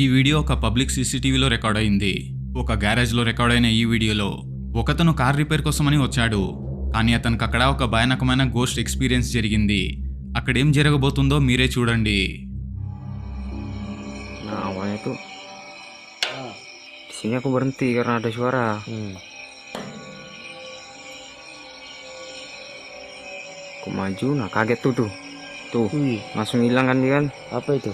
ఈ వీడియో ఒక public సీసీటీవీలో record అయింది. ఒక గ్యారేజ్లో రికార్డ్ అయిన ఈ వీడియోలో ఒకతను కార్ రిపేర్ కోసమని వచ్చాడు. కానీ అతనికి అక్కడ ఒక భయానకమైన గోస్ట్ ఎక్స్పీరియన్స్ జరిగింది. అక్కడేం జరగబోతుందో మీరే చూడండి. awalnya tuh di sini aku berhenti karena ada suara. Aku maju, nah kaget tuh tuh, tuh Wih, langsung hilang kan dia kan? apa itu?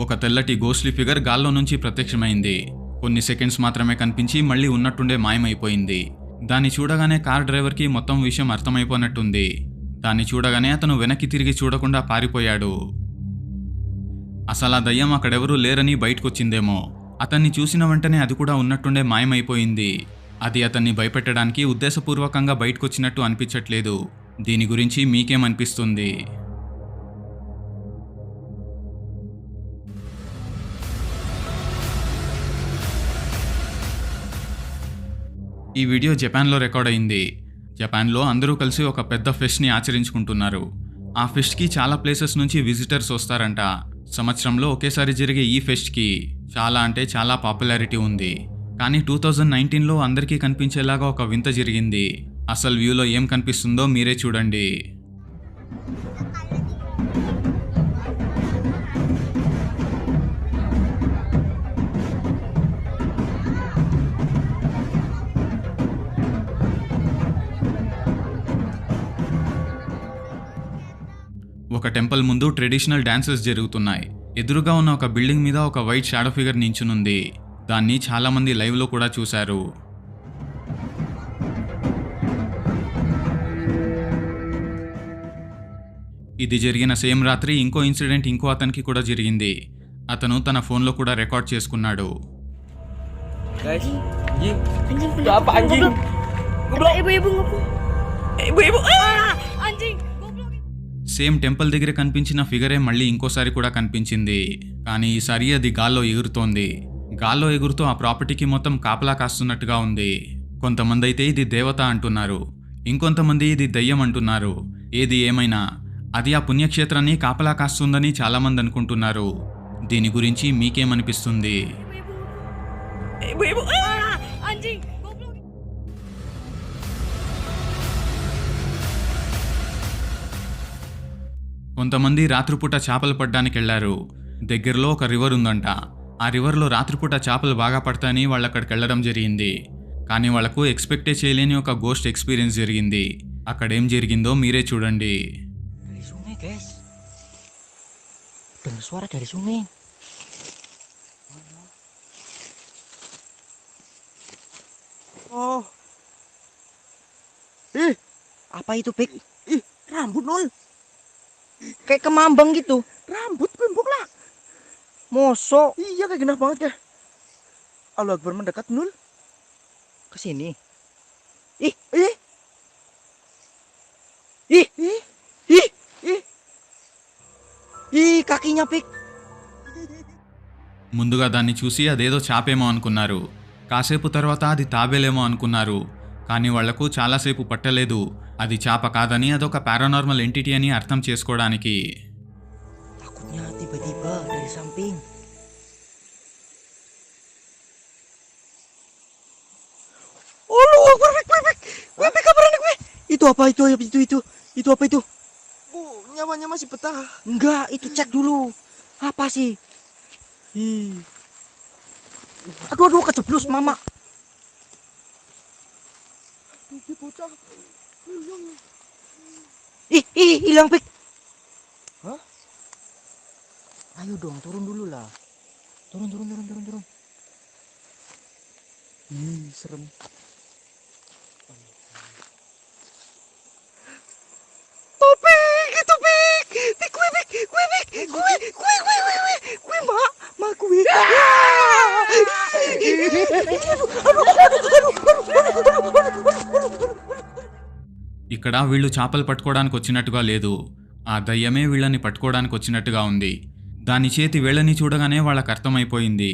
ఒక తెల్లటి గోస్లీ ఫిగర్ గాల్లో నుంచి ప్రత్యక్షమైంది. కొన్ని సెకండ్స్ మాత్రమే కనిపించి మళ్ళీ ఉన్నట్టుండే మాయమైపోయింది. దాన్ని చూడగానే కార్ డ్రైవర్కి మొత్తం విషయం అర్థమైపోయినట్టుంది దాన్ని చూడగానే అతను వెనక్కి తిరిగి చూడకుండా పారిపోయాడు. అసలు ఆ దయ్యం అక్కడెవరూ లేరని బయటకొచ్చిందేమో. అతన్ని చూసిన వెంటనే అది కూడా ఉన్నట్టుండే మాయమైపోయింది. అది అతన్ని భయపెట్టడానికి ఉద్దేశపూర్వకంగా బయటకొచ్చినట్టు అనిపించట్లేదు. దీని గురించి మీకేమనిపిస్తుంది? ఈ వీడియో జపాన్లో రికార్డ్ అయింది. జపాన్లో అందరూ కలిసి ఒక పెద్ద ఫెస్ట్ని ఆచరించుకుంటున్నారు. ఆ ఫెస్ట్కి చాలా ప్లేసెస్ నుంచి విజిటర్స్ వస్తారంట. సంవత్సరంలో ఒకేసారి జరిగే ఈ ఫెస్ట్కి చాలా అంటే చాలా పాపులారిటీ ఉంది. కానీ టూ థౌజండ్ నైన్టీన్లో అందరికీ కనిపించేలాగా ఒక వింత జరిగింది. అసలు వ్యూలో ఏం కనిపిస్తుందో మీరే చూడండి. ఒక టెంపుల్ ముందు ట్రెడిషనల్ డాన్సెస్ జరుగుతున్నాయి ఎదురుగా ఉన్న ఒక బిల్డింగ్ మీద ఒక వైట్ షాడో ఫిగర్ నించునుంది దాన్ని చాలా మంది లైవ్లో కూడా చూశారు ఇది జరిగిన సేమ్ రాత్రి ఇంకో ఇన్సిడెంట్ ఇంకో అతనికి కూడా జరిగింది అతను తన ఫోన్లో కూడా రికార్డ్ చేసుకున్నాడు. Ah, goblok. సేమ్ టెంపుల్ దగ్గర కనిపించిన ఫిగరే మళ్ళీ ఇంకోసారి కూడా కనిపించింది. కానీ ఈసారి అది గాల్లో ఎగురుతోంది. గాల్లో ఎగురుతూ ఆ ప్రాపర్టీకి మొత్తం కాపలా కాస్తున్నట్టుగా ఉంది. కొంతమంది అయితే ఇది దేవత అంటున్నారు. ఇంకొంతమంది ఇది దయ్యం అంటున్నారు. ఏది ఏమైనా. అది ఆ పుణ్యక్షేత్రాన్ని కాపలా కాస్తుందని చాలామంది అనుకుంటున్నారు. దీని గురించి మీకేమనిపిస్తుంది? కొంతమంది రాత్రిపూట చేపలు పడ్డానికి వెళ్ళారు దగ్గరలో ఒక రివర్ ఉందంట ఆ రివర్లో రాత్రిపూట చేపలు బాగా పడతాయని వాళ్ళు అక్కడికి వెళ్ళడం జరిగింది కానీ వాళ్ళకు ఎక్స్పెక్టే చేయలేని ఒక గోస్ట్ ఎక్స్పీరియన్స్ జరిగింది అక్కడ ఏం జరిగిందో మీరే చూడండి. Oh. Ih, apa itu, Pik? Ih, rambut nol. Kayak kemambang gitu. Rambut kumpuk lah. Moso. Iya, kayak genah banget ya. Allah Akbar mendekat nul. Ke sini. Ih, ih. Ih, ih, ih, ih. Ih, kakinya Pik. ముందుగా దాన్ని చూసి అదేదో చాపేమో అనుకున్నారు కాసేపు తర్వాత అది తాబేలేమో అనుకున్నారు కానీ వాళ్లకు చాలాసేపు పట్టలేదు అది చాప కాదని అదొక పారానార్మల్ ఎంటిటీ అని అర్థం చేసుకోవడానికి Takutnya tiba-tiba dari samping. Oh, lu, Akbar, Pik, Pik, Pik. Wih, Pik, kabaran, Pik. Itu apa itu? Itu, itu. Itu apa itu? Bu, nyawanya masih betah. Enggak, itu cek dulu. Apa sih? Ih. Aduh, aduh, kejeblos, Mama. Ih, ih, hilang, Pik. Hah? Ayo dong, turun dulu lah. Turun, turun, turun, turun, turun. Ih, serem. Topik, itu Pik. Pik, kue, Pik, kue, Pik. Kue, kue, kue, kue, kue. Kue, Mak. Mak, kue. ఇక్కడ వీళ్ళు చేపలు పట్టుకోవడానికి వచ్చినట్టుగా లేదు. ఆ దయ్యమే వీళ్ళని పట్టుకోవడానికి వచ్చినట్టుగా ఉంది. దాని చేతి వీళ్ళని చూడగానే వాళ్ళకి అర్థమైపోయింది.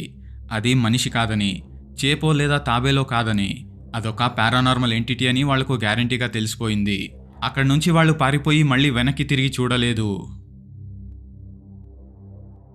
అది మనిషి కాదని చేపో లేదా తాబేలో కాదని అదొక పారానార్మల్ ఎంటిటీ అని వాళ్ళకు గ్యారంటీగా తెలిసిపోయింది. అక్కడి నుంచి వాళ్ళు పారిపోయి మళ్ళీ వెనక్కి తిరిగి చూడలేదు.